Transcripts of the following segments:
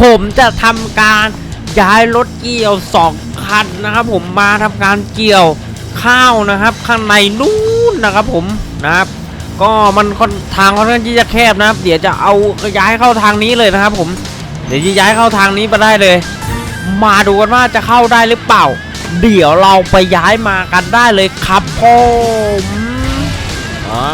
ผมจะทำการย้ายรถเกี่ยวสองคันนะครับ ผมมาทำการเกี่ยวข้าวนะครับ ข้างในนู้นนะครับ ผมนะครับ ก็มันค่อนทางค่อนข้างที่จะแคบนะครับ เดี๋ยวจะเอาย้ายเข้าทางนี้เลยนะครับ ผมเดี๋ยวจะย้ายเข้าทางนี้มาได้เลย มาดูกันว่าจะเข้าได้หรือเปล่า เดี๋ยวเราไปย้ายมากันได้เลยครับผมอ่า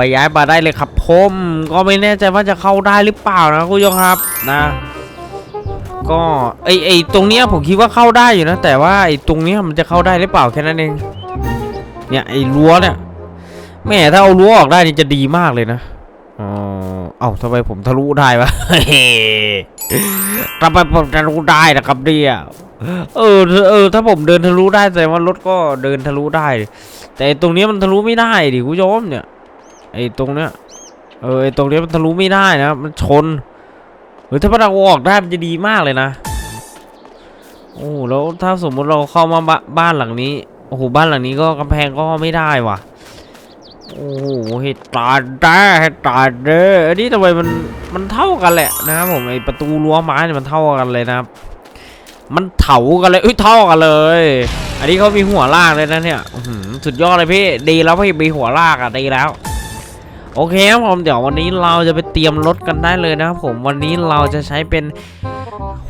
ไปย้ายมาได้เลยครับผมก็ไม่แน่ใจว่าจะเข้าได้หรือเปล่านะคุณผู้ชมครับนะ ก็ไอไอตรงเนี้ยผมคิดว่าเข้าได้อยู่นะ แต่ว่าไอตรงเนี้ยมันจะเข้าได้หรือเปล่าแค่นั้นเองเนี่ยไอรั้วเนี่ยแม่ถ้าเอารั้วออกได้นี่จะดีมากเลยนะอ๋อเอ้าทำไมผมทะลุได้วะเฮ้ทำไมผมทะลุได้นะครับเนี่ยเออเออ ถ้าผมเดินทะลุได้แสดงว่ารถก็เดินทะลุได้ แต่ตรงนี้มันทะลุไม่ได้ดิคุณผู้ชมเนี่ย ตรงเนี้ยเออไอ้ตรงเนี้ยมันทะลุไม่ได้นะมันชนเฮ้ยถ้ามันเอาออกได้มันจะดีมากเลยนะโอ้แล้วถ้าสมมุติเราเข้ามาบบ้านหลังนี้โอ้โหบ้านหลังนี้ก็กำแพงก็ไม่ได้ว่ะโอ้โหเห็ดตาแด้เห็ดตาเด้ออันนี้ทำไมมันมันเท่ากันแหละนะครับผมไอประตูรั้วไม้เนี่ยมันเท่ากันเลยนะครับ มันเถากันเลยเอ้ยเท่ากันเลย อันนี้เขามีหัวลากเลยนะเนี่ยสุดยอดเลยพี่ดีแล้วพี่มีหัวลากอะดีแล้ว โอเคครับผมเดี๋ยววันนี้เราจะไปเตรียมรถกันได้เลยนะครับผมวันนี้เราจะใช้เป็น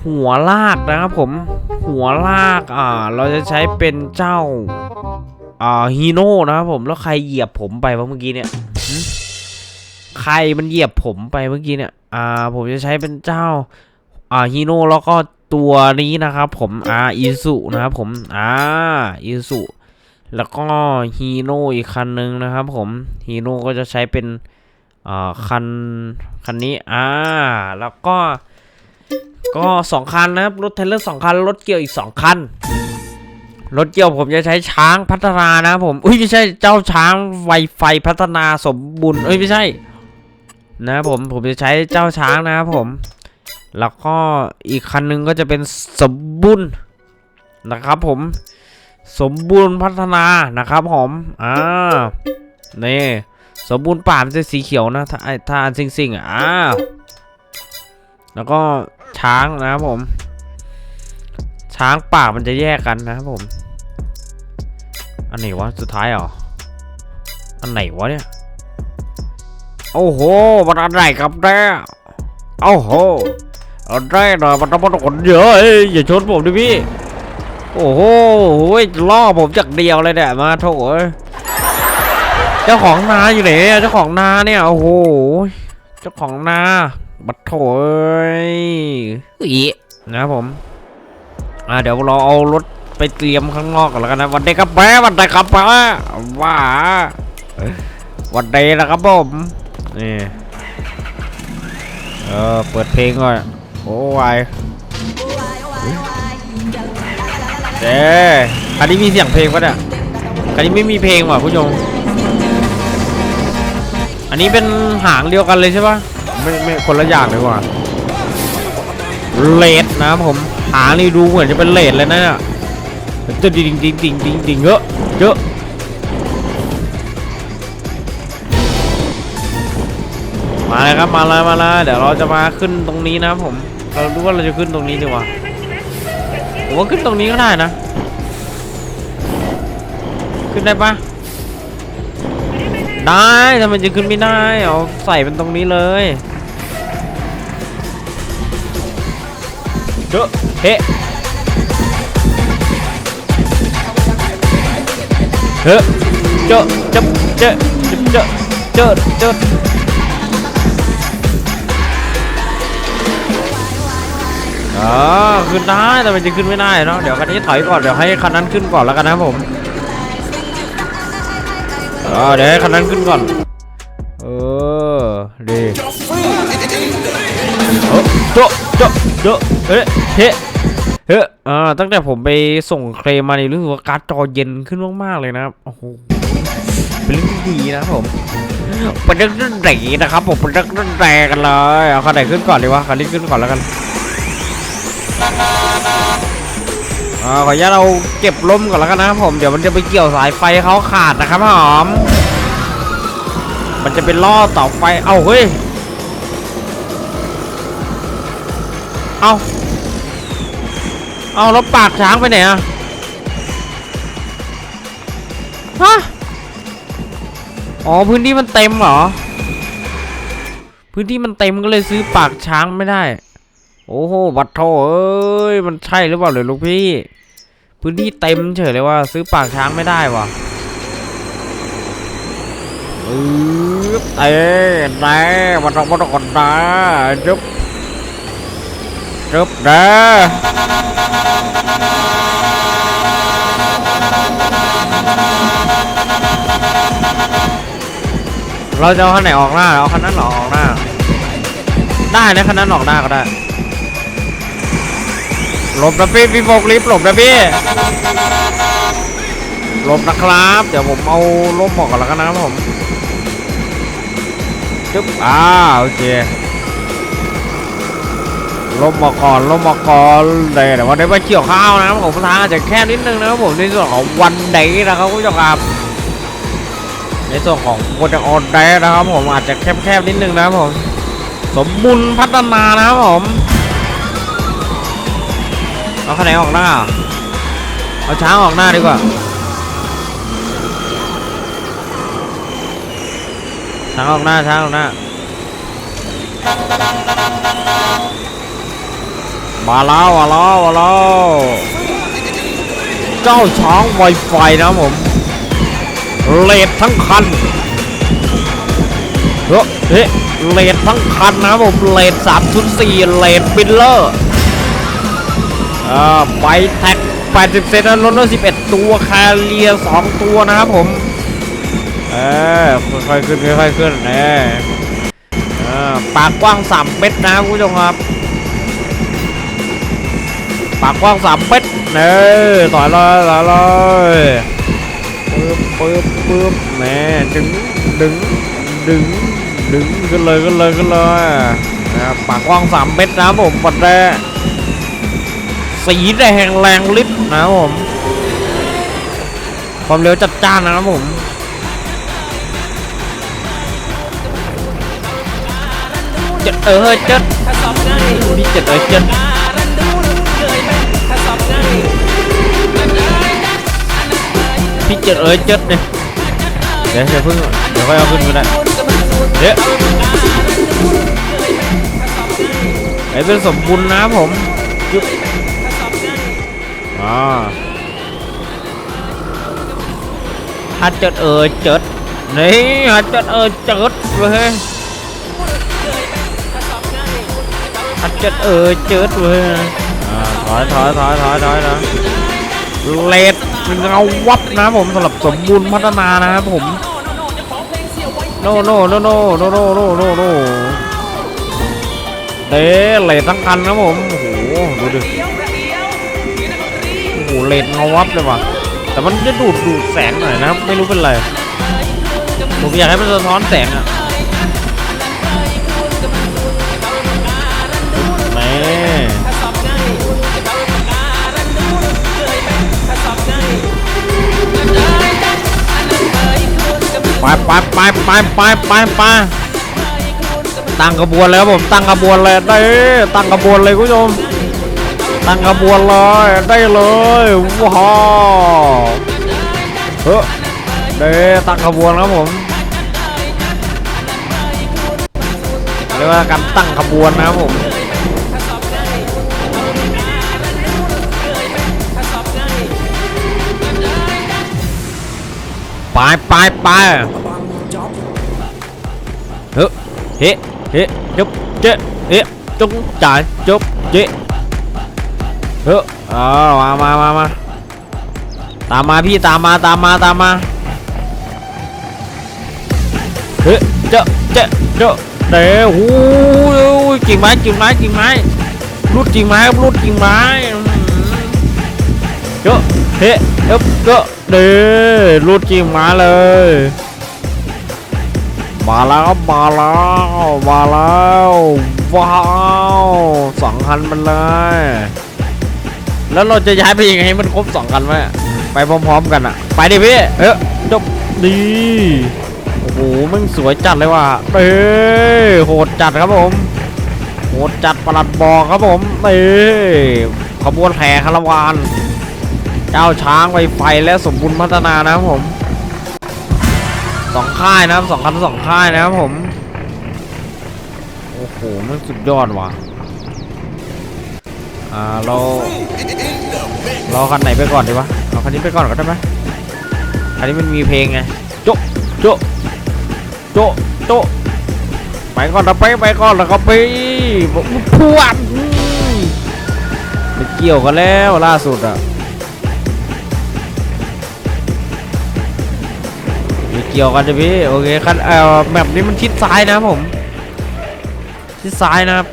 หัวลากนะครับผมหัวลากอ่าเราจะใช้เป็นเจ้าอ่าฮีโน่นะครับผมแล้วใครเหยียบผมไปวะเมื่อกี้เนี่ยใครมันเหยียบผมไปเมื่อกี้เนี่ยอ่าผมจะใช้เป็นเจ้าอ่าฮีโน่แล้วก็ตัวนี้นะครับผมอ่าอีสุนะครับผมอ่าอีสุ แล้วก็ฮีโน่อีกคันหนึ่งนะครับผมฮีโน่ก็จะใช้เป็นอ่าคันคันนี้อ่าแล้วก็ ก็สองคันนะครับรถเทเลอร์สองคันรถเกี่ยวอีกสองคันรถเกี่ยวผมจะใช้ช้างพัฒนานะผมอุ้ยไม่ใช่เจ้าช้างไวไฟพัฒนาสมบุญเอ้ยไม่ใช่ นะผมผมจะใช้เจ้าช้างนะครับผม แล้วก็อีกคันหนึงก็จะเป็นสมบุญนะครับผม สมบูรณ์พัฒนานะครับผมอ่านี่สมบูรณ์ป่ามันจะสีเขียวนะถ้าอ้ถ้าอันซิงซิงๆอะอ่าแล้วก็ช้างนะครับผม ช้างป่ามันจะแยกกันนะครับผม อันไหนวะสุดท้ายเหรออันไหนวะเนี่ย โอ้โหมันอันไหนครับเนี่ยโอ้โหอันไหนหน่อยมันต้องมันคนเยอะเอ้ยอย่าชนผมดิพี่ โอ้โหล่อผมจากเดียวเลยเนี่ยมาโถเอ้ยเจ้าของนาอยู่ไหนเนี่ยเจ้าของนาเนี่ยโอ้โหเจ้าของนาบัดโถเอ้ยอีนะครับผมอ่าเดี๋ยวเราเอารถไปเตรียมข้างนอกก่อนแล้วกันนะวันเดย์ครับแป๊วันเดย์ครับแป๊ว่าวันเดย์นะครับผมนี่เออเปิดเพลงก่อนโอ้ย เด้อันนี้มีเสียงเพลงปะเนี่ยอันนี้ไม่มีเพลงว่ะผู้ชม อันนี้เป็นหางเดียวกันเลยใช่ปะไม่ไม่คนละอย่างเลยว่ะเลดนะผมหางนี่ดูเหมือนจะเป็นเลดเลยนะเนี่ยจะดิ่งดิ่งดิ่งดิ่งดิ่งเยอะเยอะมาเลยครับมาเลยมาเลยเดี๋ยวเราจะมาขึ้นตรงนี้นะผม เรารู้ว่าเราจะขึ้นตรงนี้ดีกว่า ผมว่าขึ้นตรงนี้ก็ได้นะ ขึ้นได้ปะได้ทำไมจะขึ้นไม่ได้ เอาใส่เป็นตรงนี้เลยเจอเฮ้เฮ้เจอเจอเจอเจอเจอเจอ อ๋อขึ้นได้แต่มันจะขึ้นไม่ได้เนาะเดี๋ยวคันนี้ถอยก่อนเดี๋ยวให้คันนั้นขึ้นก่อนแล้วกันนะผมอ๋อเดี๋ยวให้คันนั้นขึ้นก่อนเออดีเออโจะโจะโจะเฮ้เฮ้เฮ้อ่าตั้งแต่ผมไปส่งเคลมมานี่รู้สึกว่าการ์ดจอเย็นขึ้นมากๆเลยนะครับโอ้โหเป็นเรื่องที่ดีนะผมเป็นเรื่องที่ดีนะครับผมเป็นเรื่องที่แรงกันเลยเอาคันไหนขึ้นก่อนดีวะคันนี้ขึ้นก่อนแล้วกัน อ่าขออนุญาตเราเก็บล้มก่อนแล้วกันนะครับผมเดี๋ยวมันจะไปเกี่ยวสายไฟเขาขาดนะครับหอม มันจะเป็นล่อต่อไฟเอ้าเฮ้ยเอาเอาแล้วปากช้างไปไหนอะฮะ อ๋อพื้นที่มันเต็มเหรอ พื้นที่มันเต็มก็เลยซื้อปากช้างไม่ได้ โอ้โห บัตรโทเอ้ย มันใช่หรือเปล่าเลยลูกพี่ พื้นที่เต็มเฉยเลยว่าซื้อปากช้างไม่ได้ว่ะอือเต้แน่บัตรบัตรก่อนนะจุ๊บจุ๊บนะเราจะเอาคันไหนออกหน้า เอาคันนั้นหรอออกหน้า ได้นะคันนั้นออกหน้าก็ได้ หลบนะพี่พี่โฟกลิฟหลบนะพี่หลบนะครับ เดี๋ยวผมเอาล่มออกก่อนแล้วกันนะครับผมจึ๊บอ่าโอเคล่มออกก่อนล่มออกก่อนเดี๋ยววันนี้ไปเกี่ยวข้าวนะครับผมทางอาจจะแค่นิดนึงนะครับผมในส่วนของวันเดย์นะครับคุณผู้ชมครับในส่วนของโปรจะออนได้นะครับผมอาจจะแคบๆนิดนึงนะครับผม สมบุญพัฒนานะครับผม เอาคะแนนออกหน้า เอาช้างออกหน้าดีกว่าช้างออกหน้าช้างออกหน้า มาแล้วมาแล้วมาแล้วเจ้าช้างไวไฟนะผมเลดทั้งคันเฮ้ยเลดทั้งคันนะผมเลดสามชุดสี่เลดบิลเลอร์ อ่าไฟแท็ก80 เซนลดลด11 ตัวแคเรีย 2 ตัวนะครับผม เออค่อยๆขึ้นค่อยๆขึ้นเออเออปากกว้าง 3 เมตรนะครับคุณผู้ชมครับ ปากกว้าง 3 เมตรเออต่อยเลยต่อยเลยปึ๊บปึ๊บปึ๊บแหม่ดึงดึงดึงดึงขึ้นเลยขึ้นเลยขึ้นเลยนะครับปากกว้าง 3 เมตรนะผมปัดแรก สีแดงแรงลิ์นะครับผม ความเร็วจัดจ้านนะครับผมเจ็ดเออเฮ้ยจ็ดนี่เจ็ดเออเจ็ดพี่เจ็ดเออเจ็ดเนี่ยเดี๋ยวเดี๋ยวพิ่งเดี๋ยวค่อยเอาขึ้นก็ได้เดี๋ยวไอ้เป็นสมบูรณ์นะผมยึบอ่ ฮัดจดเออจดนี่ฮัดจดเออจดเว้ยฮัดจดเออจดเว้ยอ่าถอยถอยถอยถอยถอยนะเลดเงาวับนะผมสำหรับสมบูรณ์พัฒนานะครับผมโนโนโนโนโนโนโนโนโนเดเลดทั้งคันนะผมโอ้โหดูดิ เลนเงาวับเลยว่ะแต่มันจะดูดดูดแสงหน่อยนะไม่รู้เป็นไรผมอยากให้มันสะท้อนแสงอะแม่ไปไปไปไปไปไปไปตั้งขบวนแล้วผมตั้งขบวนเลยได้ตั้งขบวนเลยคุณผู้ชม ตั้งขบวนเลยได้เลยว้าวเฮ้ยเด้ตั้งขบวนครับผมเรียกว่าการตั้งขบวนนะครับผมไปไปไปเฮ้เฮ้เฮ้จุ๊บเจ๊เฮ้จุ๊บจ่ายจุ๊บเจ๊ เฮ้ยเอามามามามาตามมาพี่ตามมาตามมาตามมาเฮ้ยเจ้าเจ้าเจ้าเดี๋ยวหูยกิ่งไม้กิ่งไม้กิ่งไม้รูดกิ่งไม้ครับรูดกิ่งไม้เจ้าเฮ้ยเอ๊เจ้าเดี๋ยวรูดกิ่งไม้เลยมาแล้วมาแล้วมาแล้วว้าวสองคันมันเลย แล้วเราจะย้ายไปยังไงให้มันครบสองกันไหมไปพร้อมๆกันอะไปดิพี่เอ้ยจบดีโอ้โหมันสวยจัดเลยว่ะเอ้ยโหดจัดครับผมโหดจัดประหลัดบอกครับผมนี่ขบวนแห่คาราวานเจ้าช้างไวไฟและสมบูรณ์พัฒนานะครับผมสองค่ายนะครับสองคันสองค่ายนะครับผมโอ้โหมันสุดยอดว่ะ อ่าเราเราคันไหนไปก่อนดีวะเอาคันนี้ไปก่อนก็ได้ไหมคันนี้มันมีเพลงไงโจะโจะโจะโจะไปก่อนนะไปไปก่อนแล้วก็ไปพวดอืมไม่เกี่ยวกันแล้วล่าสุดอะไม่เกี่ยวกันจ้ะพี่โอเคคันเอ่อแบบนี้มันชิดซ้ายนะผมชิดซ้ายนะครับ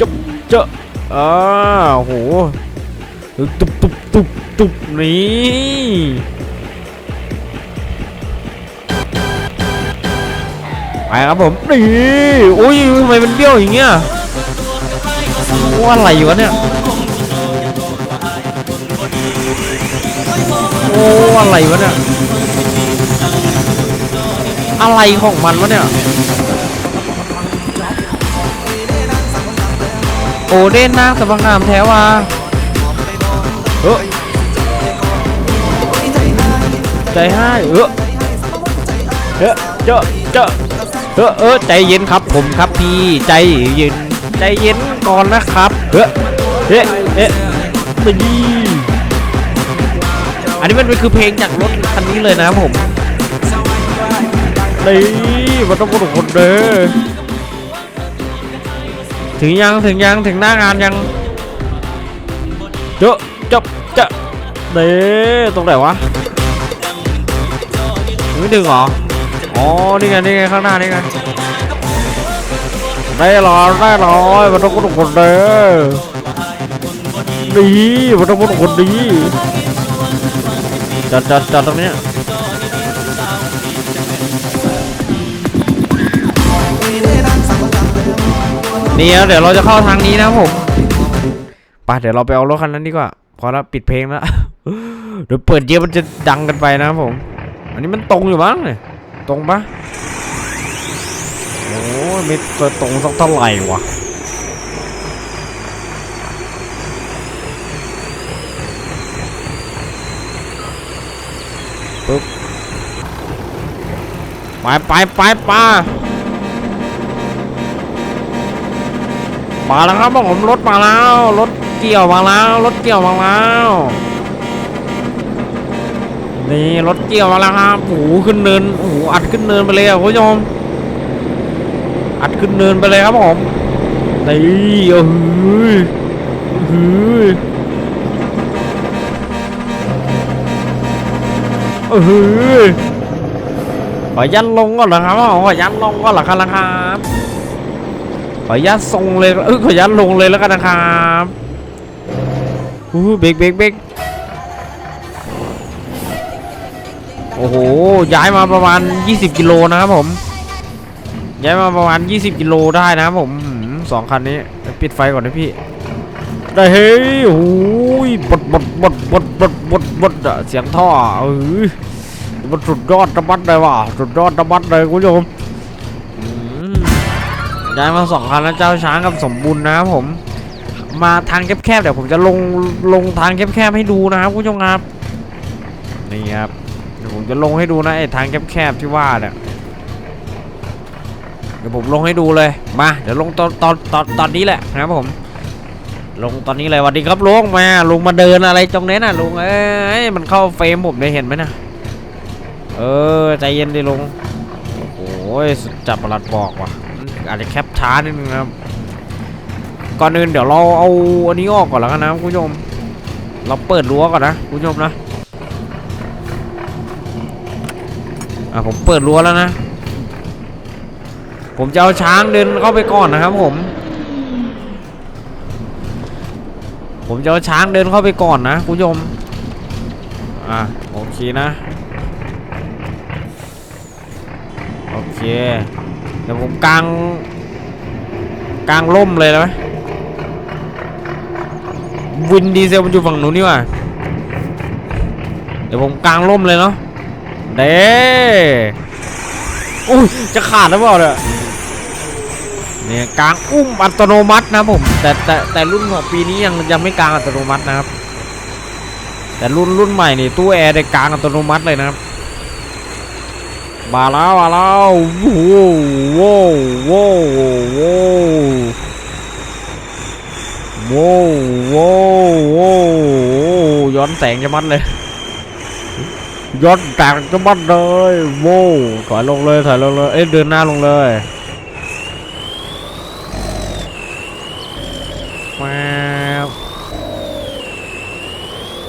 จบเจาอ่าโอ้โหตุบตุบตุบตุบนี่ไปครับผมนี่อุ้ยทำไมมันเบี้ยวอย่างเงี้ยโอ้อะไรอยู่วะเนี่ยโอ้อะไรวะเนี่ยอะไรของมันวะเนี่ย โอเด่นนางสะบังงามแท้ว่าเออใจให้เออเออเจาเจาเออเออใจเย็นครับผมครับพี่ใจเย็นใจเย็นก่อนนะครับเออเอ๊ะเอ๊ะมาดีอันนี้มันเป็นคือเพลงจากรถคันนี้เลยนะครับผมนี่มันต้องกดคนเด้อ ถึงยังถึงยังถึงหน้างานยังเจอะจบจะเด้ตรงไหนวะไม่ดึงเหรออ๋อนี่ไงนี่ไงข้างหน้านี่ไงได้หรอได้หรอมันต้องกดคนเด้อดีมันต้องกดคนดีจัดจัดจัดตรงเนี้ย นี่ครับเดี๋ยวเราจะเข้าทางนี้นะผมไปเดี๋ยวเราไปเอารถคันนั้นดีกว่า พอแล้วปิดเพลงแล้วเดี๋ยวเปิดเยอะมันจะดังกันไปนะผม อันนี้มันตรงอยู่มั้งเนี่ยตรงปะโอ้ไม่เคยตรงสักเท่าไหร่วะปึ๊บไปไปไปไป มาแล้วครับผมรถมาแล้วรถเกี่ยวมาแล้วรถเกี่ยวมาแล้วนี่รถเกี่ยวมาแล้วครับโอ้โหขึ้นเนินโอ้โหอัดขึ้นเนินไปเลยอะคุณผู้ชมอัดขึ้นเนินไปเลยครับผมนี่เออหือหือเออหือขอยันลงก่อนเหรอครับขอยันลงก่อนเหรอครับครับข ออนุญาตทรงเลยเออขออนุญาตลงเลยแล้วกันนะครับอู้เบรกเบรกเบรกโอ้โห ย้ายมาประมาณ 20 กิโลนะครับผม ย้ายมาประมาณ 20 กิโลได้นะครับผมสองคันนี้ ปิดไฟก่อนนะพี่ ได้เฮ้ยโอ้ยบดบดบดบดบดบดบดเสียงท่อเออมันสุดยอดระบัดเลยว่ะสุดยอดระบัดเลยคุณผู้ชม ย้ายมาสองคันแล้วเจ้าช้างกับสมบูรณ์นะครับผม มาทางแคบๆเดี๋ยวผมจะลงลงทางแคบๆให้ดูนะครับคุณผู้ชมครับนี่ครับเดี๋ยวผมจะลงให้ดูนะไอ้ทางแคบๆที่ว่าเนี่ยเดี๋ยวผมลงให้ดูเลยมาเดี๋ยวลงตอนตอนตอนตอนนี้แหละนะครับผม ลงตอนนี้เลยสวัสดีครับลุงมาลุงมาเดินอะไรตรงนี้น่ะลุงเอ้ยมันเข้าเฟรมผมได้เห็นไหมนะเออใจเย็นดิลุงโอ้ยจับประหลัดบอกว่ะ อาจจะแคปช้านิดนึงครับ ก่อนอื่นเดี๋ยวเราเอาอันนี้ออกก่อนแล้วกันนะคุณผู้ชม เราเปิดรั้วก่อนนะคุณผู้ชมนะ อะผมเปิดรั้วแล้วนะ ผมจะเอาช้างเดินเข้าไปก่อนนะครับผม ผมจะเอาช้างเดินเข้าไปก่อนนะคุณผู้ชม อะโอเคนะ โอเค เดี๋ยวผมกลางกลางร่มเลยนะวินดีเซลมันอยู่ฝั่งนู้นนี่ว่าเดี๋ยวผมกลางร่มเลยเนาะเด้อุ้ยจะขาดแล้วเปล่าเนี่ยเนี่ยกลางอุ้มอัตโนมัตินะผมแต่แต่แต่รุ่นของปีนี้ยังยังไม่กลางอัตโนมัตินะครับ แต่รุ่นรุ่นใหม่นี่ตู้แอร์ได้กลางอัตโนมัติเลยนะครับ มาแล้วมาแล้วโว้โว้โว้โว้โว้โว้โว้ย้อนแสงจะมัดเลยย้อนแสงจะมัดเลยโว้ถอยลงเลยถอยลงเลยเอ้ยเดินหน้าลงเลยมา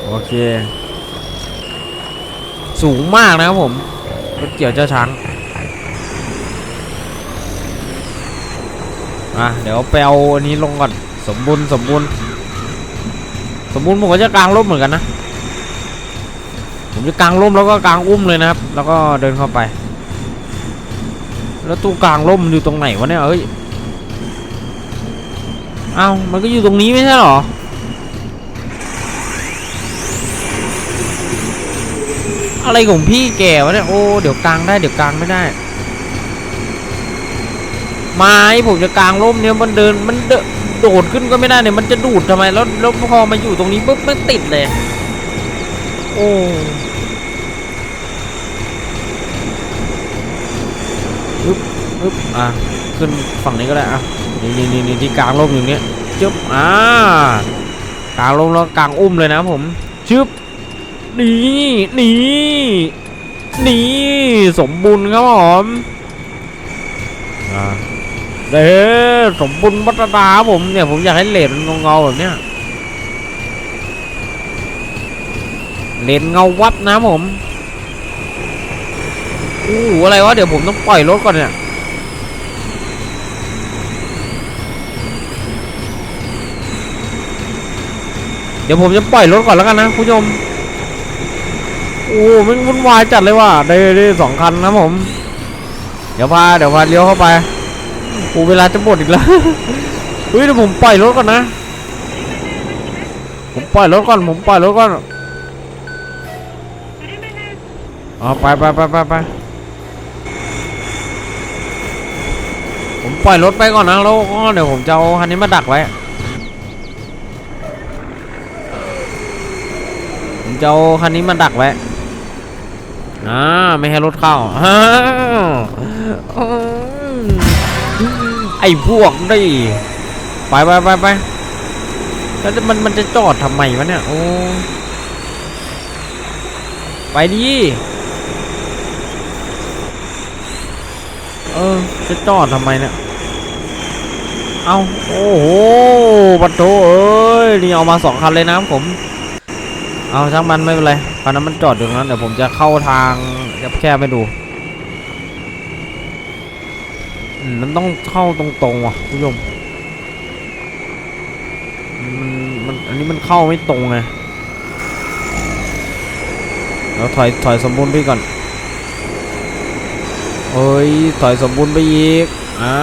โอเค สูงมากนะครับผม รถเกี่ยวเจ้าช้างอะเดี๋ยวไปเอาอันนี้ลงก่อน สมบูรณ์สมบูรณ์ สมบูรณ์ผมก็จะกลางร่มเหมือนกันนะ ผมจะกลางร่มแล้วก็กลางอุ้มเลยนะครับ แล้วก็เดินเข้าไป แล้วตู้กลางร่มอยู่ตรงไหนวะเนี่ยเอ้ย เอ้ามันก็อยู่ตรงนี้ไม่ใช่หรอ อะไรของพี่แกวะเนี่ย โอ้ เดี๋ยวกลางได้เดี๋ยวกลางไม่ได้ ไม้ผมจะกลางร่มเนี่ยมันเดินมันเดโดดขึ้นก็ไม่ได้เนี่ยมันจะดูดทำไมแล้วแล้วพอมาอยู่ตรงนี้ปุ๊บมันติดเลย โอ้อึ๊บอึ๊บอะขึ้นฝั่งนี้ก็ได้อะนี่นี่นี่นที่กลางร่มอยู่เนี้ยจึ๊บอ่ากลางร่มแล้วกลางอุ้มเลยนะผมชึบ นี่นี่นี่สมบูรณ์ครับผมอ่าเด้สมบูรณ์วัฒนาผมเนี่ยผมอยากให้เลนมันเงาๆแบบเนี้ยเลนเงาวัดนะผมอู้หูอะไรวะเดี๋ยวผมต้องปล่อยรถก่อนเนี่ยเดี๋ยวผมจะปล่อยรถก่อนแล้วกันนะคุณผู้ชม โอ้มันวุ่นวายจัดเลยว่ะได้ได้สองคันนะผม เดี๋ยวพาเดี๋ยวพาเลี้ยวเข้าไปโอ้เวลาจะหมดอีกแล้วเฮ้ยเดี๋ยวผมปล่อยรถก่อนนะ ผมปล่อยรถก่อน ผมปล่อยรถก่อนอ๋อไปไปไปไปไปผมปล่อยรถไปก่อนนะแล้วก็เดี๋ยวผมจะเอาคันนี้มาดักไว้ผมจะเอาคันนี้มาดักไว้ อ่าไม่ให้รถเข้าฮ่าอืมไอ้พวกนี่ไปไปไปไปแล้วมันมันจะจอดทำไมวะเนี่ยโอ้ไปดิเออ จะจอดทำไมเนี่ยเอาโอ้โหปัตโตเอ้ยนี่เอามาสองคันเลยนะผม เอาช่างมันไม่เป็นไร คันนั้นมันจอดอยู่ตรงนั้นเดี๋ยวผมจะเข้าทางแคบๆไปดูอืมมันต้องเข้าตรงๆว่ะคุณผู้ชมมันมันอันนี้มันเข้าไม่ตรงไงเราถอยถอยสมบูรณ์ไปก่อนเอ้ยถอยสมบูรณ์ไปอีกอ่า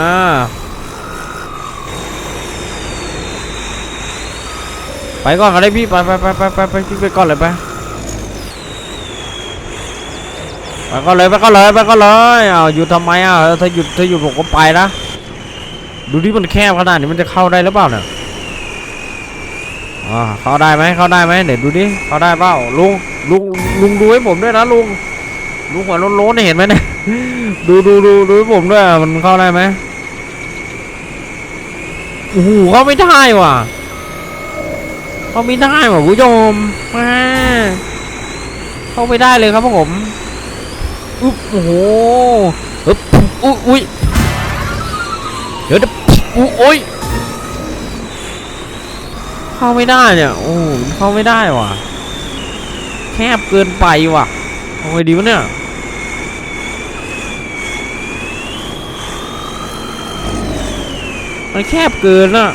ไปก่อนก็ได้พี่ไปไปไปไปไปไปพี่ไปก่อนเลยไป ไปก่อนเลยไปก่อนเลยไปก่อนเลยอ้าวหยุดทำไมอะถ้าหยุดถ้าหยุดผมก็ไปนะดูที่มันแคบขนาดนี้มันจะเข้าได้หรือเปล่าเนี่ยอ่าเข้าได้ไหมเข้าได้ไหมเดี๋ยวดูดิเข้าได้เปล่าลุงลุงลุงดูให้ผมด้วยนะลุงลุงหัวโล้นๆเนี่ยเห็นไหมเนี่ยดูดูดูดูให้ผมด้วยมันเข้าได้ไหมโอ้โหเข้าไม่ได้ว่ะเข้าไม่ได้ว่ะคุณผู้ชมมาเข้าไม่ได้เลยครับผม อุ๊บโอ้โหอึ๊บอุ๊ยอุ้ยเดี๋ยวเดี๋ยวอุ๊ยโอ้ยเข้าไม่ได้เนี่ยโอ้เข้าไม่ได้ว่ะแคบเกินไปว่ะเอาไงดีวะเนี่ยมันแคบเกินอะ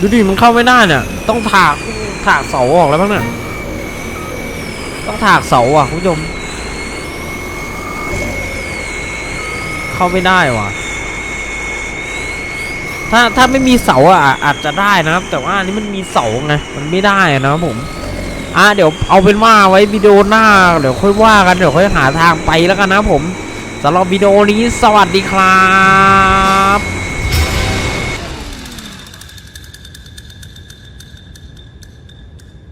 ดูดิมันเข้าไม่ได้เนี่ยต้องถากถากเสาออกแล้วบ้างเนี่ย ต้องถากเสาอะคุณผู้ชม เข้าไม่ได้ว่ะ ถ้าถ้าไม่มีเสาอะอาจจะได้นะครับ แต่ว่าอันนี้มันมีเสาไงมันไม่ได้นะครับผมอะเดี๋ยวเอาเป็นว่าไว้วิดีโอหน้าเดี๋ยวค่อยว่ากันเดี๋ยวค่อยหาทางไปแล้วกันนะผมสำหรับวิดีโอนี้สวัสดีครับ